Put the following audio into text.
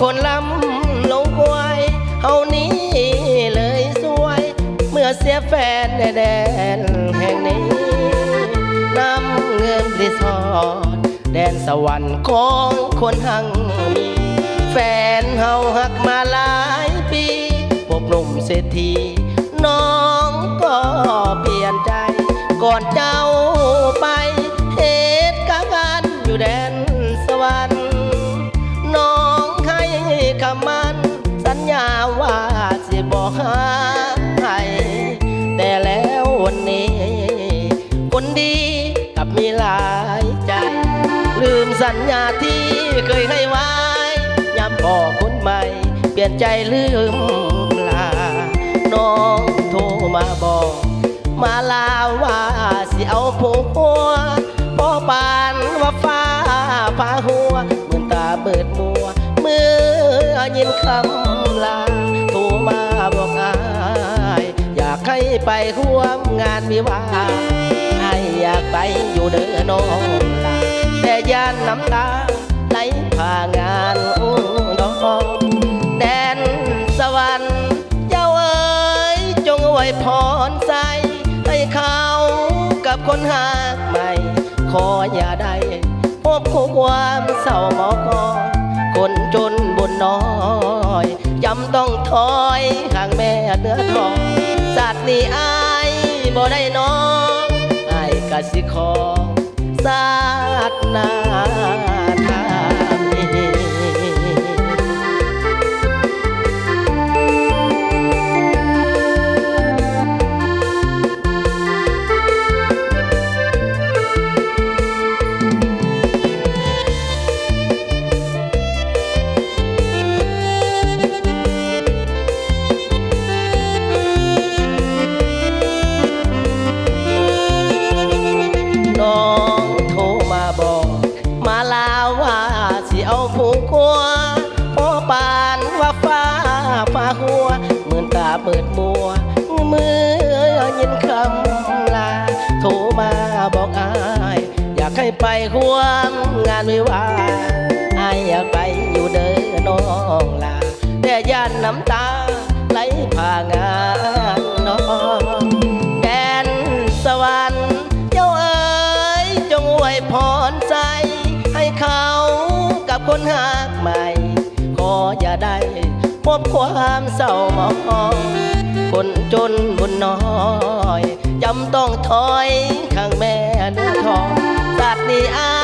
คนลำลงไว้เฮานี้เลยสวย เมื่อเสียแฟนแดนแห่งนี้นำเงินรีสอดแดนสวรรค์ของคนหังมีแฟนเฮาหักมาหลายปีพบหนุ่มเศรษฐีน้อง อหาให้แต่แล้ววันนี้ คนดีกลับมีหลายใจ ลืมสัญญาที่เคยให้ไว้ย้ำบอกคนใหม่ เปลี่ยนใจลืมลา น้องโทรมาบอก มาลาว่าสิเอาผัวพ่อปานว่าฟ้าพาหัวเหมือนตาเบิดมัว เมื่อยินคำลา มาบอกอายอยากให้ไปร่วมงานวิวาห์ออยากไปอยู่เด้อน้องลาแต่ยานน้ำตาไหลผ่างานอู้ดอกแดนสวรรค์เจ้าเอ๋ยจงไว้พรใจให้เขากับคนหากใหม่ ขออย่าได้พบความเศร้าหมอกอคนจนบุญน้อยำต้องถอยห่างแม่เนื้อทองสัตว์นี่อายบ่ได้น้องอายกะสิขอสัตว์นา ฟ้าหัวเหมือนตาเปิดมัวเมื่อยินคำลาโทรมาบอกอายอยากให้ไปห่วมงานวิวาอายอยากไปอยู่เด้อน้องลาแต่ย่านน้ำตาไหลผ่างานน้องแดนสวรรค์เจ้าเอ๋ยจงไว้พรใจ ให้เขากับคนหากใหม่ขออย่าได้ พบความเศร้าหมองคนจนบุญน้อยจำต้องถอยข้างแม่เนื้อทองสัตว์นี้อา